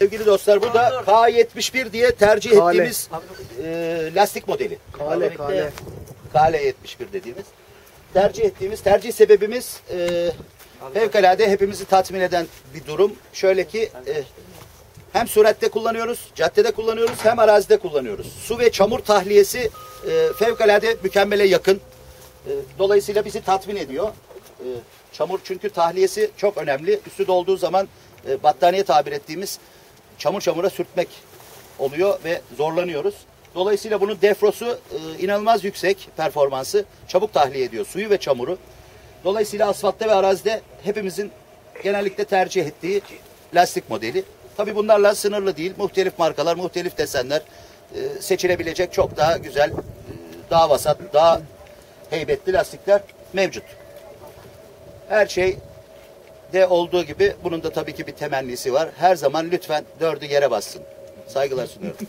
Sevgili dostlar bu da K71 diye tercih Kale. ettiğimiz e, lastik modeli. Kale kale. Kale 71 dediğimiz. Tercih ettiğimiz, tercih sebebimiz e, fevkalade hepimizi tatmin eden bir durum. Şöyle ki e, hem süratte kullanıyoruz, caddede kullanıyoruz hem arazide kullanıyoruz. Su ve çamur tahliyesi e, fevkalade mükemmele yakın. E, dolayısıyla bizi tatmin ediyor. E, çamur çünkü tahliyesi çok önemli. Üstü dolduğu zaman e, battaniye tabir ettiğimiz çamur çamura sürtmek oluyor ve zorlanıyoruz. Dolayısıyla bunun defrosu e, inanılmaz yüksek performansı. Çabuk tahliye ediyor suyu ve çamuru. Dolayısıyla asfaltta ve arazide hepimizin genellikle tercih ettiği lastik modeli. Tabi bunlarla sınırlı değil. Muhtelif markalar, muhtelif desenler e, seçilebilecek çok daha güzel, e, daha vasat, daha heybetli lastikler mevcut. Her şey de olduğu gibi bunun da tabii ki bir temennisi var. Her zaman lütfen dördü yere bassın. Saygılar sunuyorum.